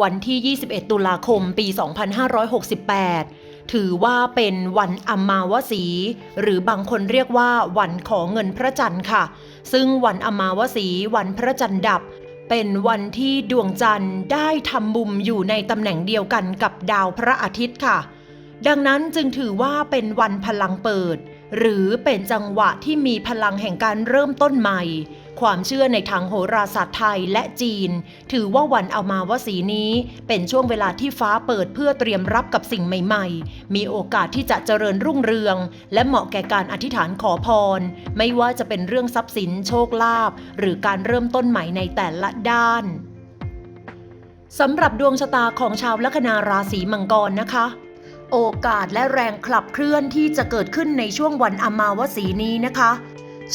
วันที่ 21 ตุลาคม ปี 2568 ถือว่าเป็นวันอมาวสี หรือบางคนเรียกว่าวันขอเงินพระจันทร์ค่ะ ซึ่งวันอมาวสี วันพระจันทร์ดับ เป็นวันที่ดวงจันทร์ได้ทำมุมอยู่ในตำแหน่งเดียวกันกับดาวพระอาทิตย์ค่ะ ดังนั้นจึงถือว่าเป็นวันพลังเปิด หรือเป็นจังหวะที่มีพลังแห่งการเริ่มต้นใหม่ ความเชื่อในทางโหราศาสตร์ไทยและจีน ถือว่าวันเอามาวสีนี้ เป็นช่วงเวลาที่ฟ้าเปิดเพื่อเตรียมรับกับสิ่งใหม่ๆ มีโอกาสที่จะเจริญรุ่งเรือง และเหมาะแก่การอธิษฐานขอพร ไม่ว่าจะเป็นเรื่องทรัพย์สินโชคลาภหรือการเริ่มต้นใหม่ในแต่ละด้านสำหรับดวงชะตาของชาวลัคนาราศีมังกรนะคะ โอกาสและแรงขับเคลื่อนที่จะเกิดขึ้นในช่วงวันอมาวสีนี้นะคะ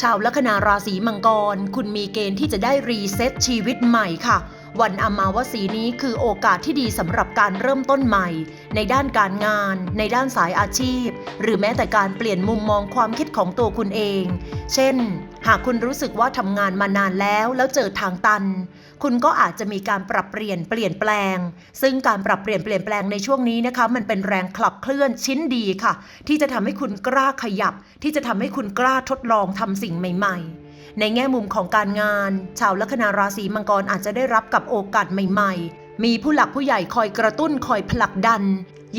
ชาวลัคนาราศีมังกร คุณมีเกณฑ์ที่จะได้รีเซ็ตชีวิตใหม่ค่ะ วันอมาวสีนี้คือโอกาสที่ดีสำหรับการเริ่มต้นใหม่ ในด้านการงาน ในด้านสายอาชีพ หรือแม้แต่การเปลี่ยนมุมมองความคิดของตัวคุณเอง เช่น หากคุณรู้สึกว่าทำงานมานานแล้วแล้วเจอทางตัน คุณก็อาจจะมีการปรับเปลี่ยนเปลี่ยนแปลง ซึ่งการปรับเปลี่ยนเปลี่ยนแปลงในช่วงนี้นะคะ มันเป็นแรงขับเคลื่อนชิ้นดีค่ะ ที่จะทำให้คุณกล้าขยับ ที่จะทำให้คุณกล้าทดลองทำสิ่งใหม่ ๆ ในแง่มุมของการงาน ชาวลัคนาราศีมังกรอาจจะได้รับกับโอกาสใหม่ ๆ มีผู้หลักผู้ใหญ่คอยกระตุ้นคอยผลักดัน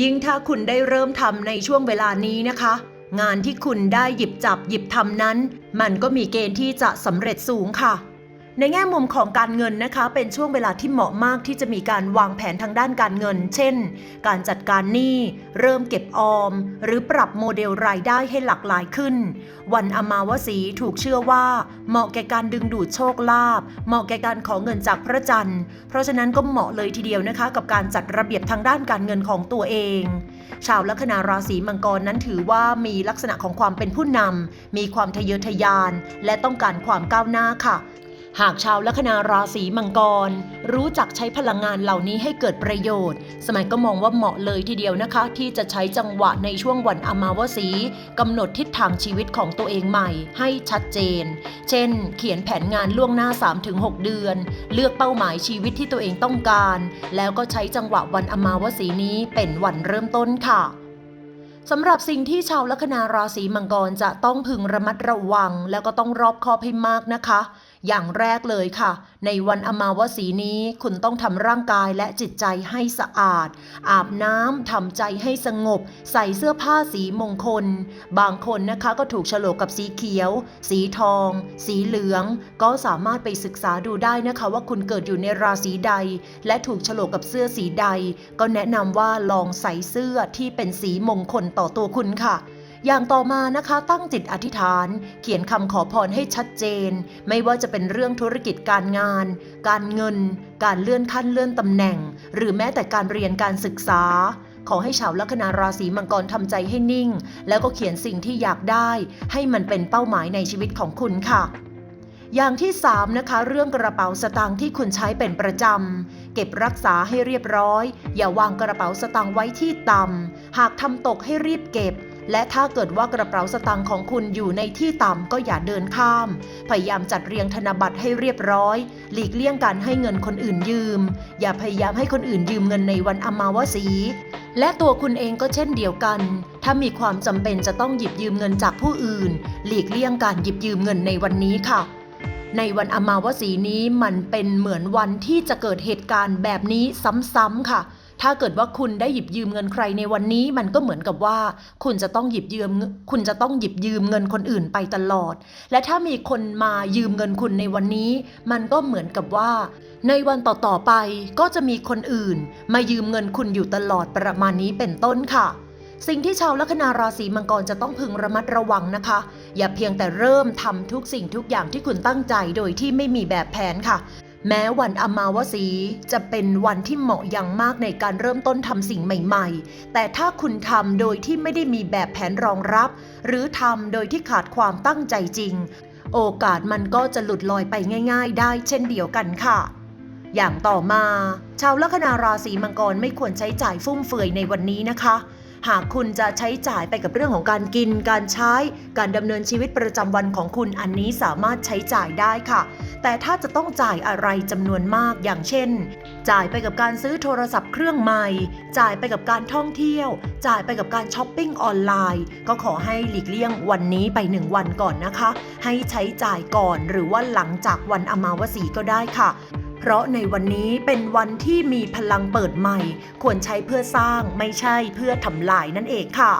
ยิ่งถ้าคุณได้เริ่มทำในช่วงเวลานี้นะคะ งานที่คุณได้หยิบจับหยิบทำนั้น มันก็มีเกณฑ์ที่จะสำเร็จสูงค่ะ ในแง่มุมของการเงินนะคะเป็นช่วงเวลาที่เหมาะมากที่จะมีการวางแผนทางด้านการเงิน เช่น การจัดการหนี้เริ่มเก็บออม หรือปรับโมเดลรายได้ให้หลากหลายขึ้น วันอมาวสีถูกเชื่อว่า เหมาะแก่การดึงดูดโชคลาภเหมาะแก่การขอเงินจากพระจันทร์ เพราะฉะนั้นก็เหมาะเลยทีเดียวนะคะ กับการจัดระเบียบทางด้านการเงินของตัวเอง ชาวลัคนาราศีมังกรนั้นถือว่ามีลักษณะของความเป็นผู้นำมีความทะเยอทะยาน และต้องการความก้าวหน้าค่ะ หากชาวลัคนาราศีมังกร รู้จักใช้พลังงานเหล่านี้ให้เกิดประโยชน์ สมัยก็มองว่าเหมาะเลยทีเดียวนะคะ ที่จะใช้จังหวะในช่วงวันอมาวสีกำหนดทิศทางชีวิตของตัวเองใหม่ ให้ชัดเจน เช่น เขียนแผนงานล่วงหน้า 3-6 เดือน เลือกเป้าหมายชีวิตที่ตัวเองต้องการ แล้วก็ใช้จังหวะวันอมาวสีนี้เป็นวันเริ่มต้นค่ะสำหรับสิ่งที่ชาวลัคนาราศีมังกรจะต้องพึงระมัดระวัง แล้วก็ต้องรอบคอบให้มากนะคะ อย่างแรกเลยค่ะ ในวันอมาวสีนี้คุณต้องทำร่างกายและจิตใจให้สะอาด อาบน้ำทำใจให้สงบ ใส่เสื้อผ้าสีมงคล บางคนนะคะก็ถูกโฉลกกับสีเขียว สีทอง สีเหลือง ก็สามารถไปศึกษาดูได้นะคะ ว่าคุณเกิดอยู่ในราศีใด และถูกโฉลกกับเสื้อสีใด ก็แนะนำว่าลองใส่เสื้อที่เป็นสีมงคลต่อตัวคุณค่ะ อย่างต่อมานะคะตั้งจิตอธิษฐาน เขียนคำขอพรให้ชัดเจน ไม่ว่าจะเป็นเรื่องธุรกิจการงาน การเงิน การเลื่อนขั้นเลื่อนตำแหน่ง หรือแม้แต่การเรียนการศึกษา ขอให้ชาวลัคนาราศีมังกรทำใจให้นิ่ง แล้วก็เขียนสิ่งที่อยากได้ ให้มันเป็นเป้าหมายในชีวิตของคุณค่ะอย่างที่ 3 นะคะ เรื่องกระเป๋าสตางค์ที่คุณใช้เป็นประจำ เก็บรักษาให้เรียบร้อย อย่าวางกระเป๋าสตางค์ไว้ที่ต่ำหากทำตกให้รีบเก็บ และถ้าเกิดว่ากระเป๋าสตางค์ของคุณอยู่ในที่ต่ำก็อย่าเดินข้าม พยายามจัดเรียงธนบัตรให้เรียบร้อย หลีกเลี่ยงการให้เงินคนอื่นยืม อย่าพยายามให้คนอื่นยืมเงินในวันอมาวสี และตัวคุณเองก็เช่นเดียวกัน ถ้ามีความจำเป็นจะต้องหยิบยืมเงินจากผู้อื่น หลีกเลี่ยงการหยิบยืมเงินในวันนี้ค่ะในวันอมาวสีนี้มันเป็นเหมือนวันที่จะเกิดเหตุการณ์แบบนี้ซ้ำๆค่ะ ถ้าเกิดว่าคุณได้หยิบยืมเงินใครในวันนี้ มันก็เหมือนกับว่า คุณจะต้องหยิบยืม คุณจะต้องหยิบยืมเงินคนอื่นไปตลอด และถ้ามีคนมายืมเงินคุณในวันนี้ มันก็เหมือนกับว่า ในวันต่อๆไปก็จะมีคนอื่น มายืมเงินคุณอยู่ตลอดประมาณนี้เป็นต้นค่ะสิ่งที่ชาวลัคนาราศีมังกรจะต้องพึงระมัดระวังนะคะ อย่าเพียงแต่เริ่มทำทุกสิ่งทุกอย่างที่คุณตั้งใจโดยที่ไม่มีแบบแผนค่ะ แม้วันอมาวสีจะเป็นวันที่เหมาะอย่างมากในการเริ่มต้นทำสิ่งใหม่ๆ แต่ถ้าคุณทำโดยที่ไม่ได้มีแบบแผนรองรับ หรือทำโดยที่ขาดความตั้งใจจริง โอกาสมันก็จะหลุดลอยไปง่าย ๆ ได้เช่นเดียวกันค่ะ อย่างต่อมา ชาวลัคนาราศีมังกรไม่ควรใช้จ่ายฟุ่มเฟือยในวันนี้นะคะ หากคุณจะใช้จ่ายไปกับเรื่องของการกิน การใช้ การดำเนินชีวิตประจำวันของคุณอันนี้สามารถใช้จ่ายได้ค่ะ แต่ถ้าจะต้องจ่ายอะไรจำนวนมากอย่างเช่น จ่ายไปกับการซื้อโทรศัพท์เครื่องใหม่ จ่ายไปกับการท่องเที่ยว จ่ายไปกับการช้อปปิ้งออนไลน์ ก็ขอให้หลีกเลี่ยงวันนี้ไปหนึ่งวันก่อนนะคะ ให้ใช้จ่ายก่อนหรือว่าหลังจากวันอมาวสีก็ได้ค่ะ เพราะในวันนี้เป็นวันที่มีพลังเปิดใหม่ ควรใช้เพื่อสร้างไม่ใช่เพื่อทำลายนั่นเองค่ะ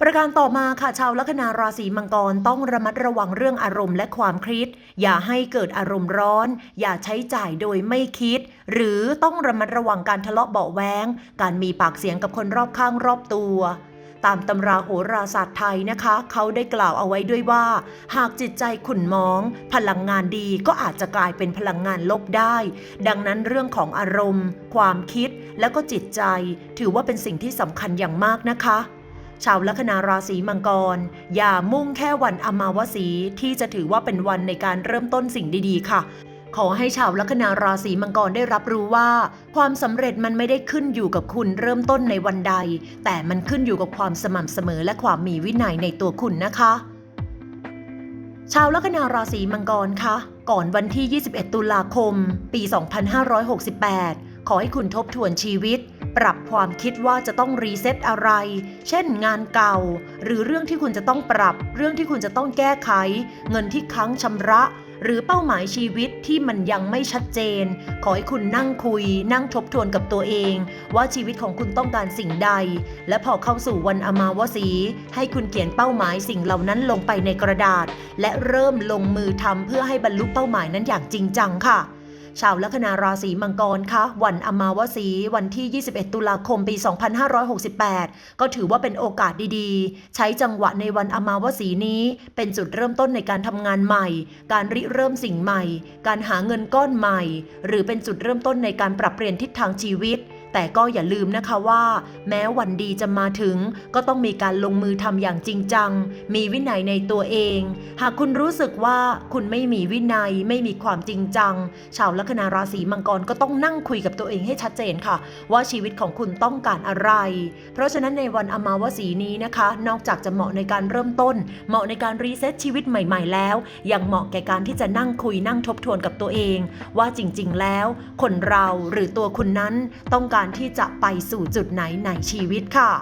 ประการต่อมาค่ะชาวลัคนาราศีมังกรต้องระมัดระวังเรื่องอารมณ์และความคิดอย่าให้เกิดอารมณ์ร้อน อย่าใช้จ่ายโดยไม่คิด หรือต้องระมัดระวังการทะเลาะเบาแวงการมีปากเสียงกับคนรอบข้างรอบตัว ตามตำราโหราศาสตร์ไทยนะคะ เขาได้กล่าวเอาไว้ด้วยว่า หากจิตใจขุ่นมอง พลังงานดีก็อาจจะกลายเป็นพลังงานลบได้ ดังนั้นเรื่องของอารมณ์ ความคิดและก็จิตใจ ถือว่าเป็นสิ่งที่สำคัญอย่างมากนะคะชาวลัคนาราศีมังกร อย่ามุ่งแค่วันอมาวสีที่จะถือว่าเป็นวันในการเริ่มต้นสิ่งดีๆ ค่ะ ขอให้ชาวลัคนาราศีมังกรได้รับรู้ว่า ความสำเร็จมันไม่ได้ขึ้นอยู่กับคุณเริ่มต้นในวันใด แต่มันขึ้นอยู่กับความสม่ำเสมอและความมีวินัยในตัวคุณนะคะ ชาวลัคนาราศีมังกรคะก่อนวันที่ 21 ตุลาคม ปี 2568 ขอให้คุณทบทวนชีวิต ปรับความคิดว่าจะต้องรีเซ็ตอะไร เช่นงานเก่า หรือเรื่องที่คุณจะต้องปรับ เรื่องที่คุณจะต้องแก้ไข เงินที่ค้างชำระ หรือเป้าหมายชีวิตที่มันยังไม่ชัดเจน ขอให้คุณนั่งคุย นั่งทบทวนกับตัวเอง ว่าชีวิตของคุณต้องการสิ่งใด และพอเข้าสู่วันอมาวสี ให้คุณเขียนเป้าหมายสิ่งเหล่านั้นลงไปในกระดาษ และเริ่มลงมือทำเพื่อให้บรรลุเป้าหมายนั้นอย่างจริงจังค่ะ ชาวลัคนาราศีมังกรคะวันอมาวสีวันที่ 21 ตุลาคมปี 2568 ก็ถือว่าเป็นโอกาสดีๆ ใช้จังหวะในวันอมาวสีนี้เป็นจุดเริ่มต้นในการทำงานใหม่ การริเริ่มสิ่งใหม่ การหาเงินก้อนใหม่ หรือเป็นจุดเริ่มต้นในการปรับเปลี่ยนทิศทางชีวิต แต่ก็อย่าลืมนะคะว่า แม้วันดีจะมาถึง ก็ต้องมีการลงมือทำอย่างจริงจัง มีวินัยในตัวเอง หากคุณรู้สึกว่าคุณไม่มีวินัย ไม่มีความจริงจัง ชาวลัคนาราศีมังกรก็ต้องนั่งคุยกับตัวเองให้ชัดเจนค่ะ ว่าชีวิตของคุณต้องการอะไร เพราะฉะนั้นในวันอมาวสีนี้นะคะ นอกจากจะเหมาะในการเริ่มต้น เหมาะในการรีเซ็ตชีวิตใหม่ ๆ แล้ว ยังเหมาะแก่การที่จะนั่งคุยนั่งทบทวนกับตัวเอง ว่าจริง ๆ แล้ว คนเราหรือตัวคุณนั้นต้องการการที่จะไปสู่จุดไหนในชีวิตค่ะ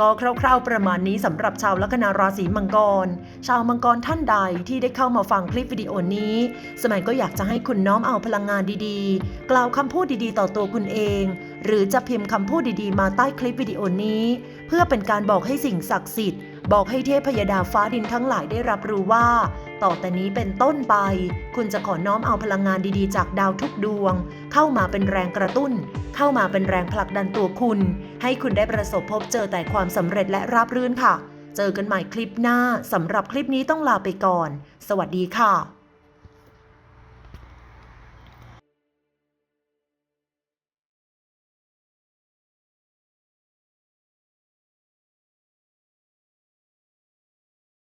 ก็คร่าวๆประมาณนี้สำหรับชาวลัคนาราศีมังกร ชาวมังกรท่านใดที่ได้เข้ามาฟังคลิปวิดีโอนี้ สมัยก็อยากจะให้คุณน้อมเอาพลังงานดีๆ กล่าวคำพูดดีๆ ต่อตัวคุณเอง หรือจะพิมพ์คำพูดดีๆ มาใต้คลิปวิดีโอนี้ เพื่อเป็นการบอกให้สิ่งศักดิ์สิทธิ์บอกให้เทพยดาฟ้าดินทั้งหลายได้รับรู้ว่า ต่อแต่นี้เป็นต้นไป คุณจะขอน้อมเอาพลังงานดีๆ จากดาวทุกดวง เข้ามาเป็นแรงกระตุ้น เข้ามาเป็นแรงผลักดันตัวคุณ ให้คุณได้ประสบพบเจอแต่ความสำเร็จและราบรื่นค่ะ เจอกันใหม่คลิปหน้าสำหรับคลิปนี้ต้องลาไปก่อน สวัสดีค่ะ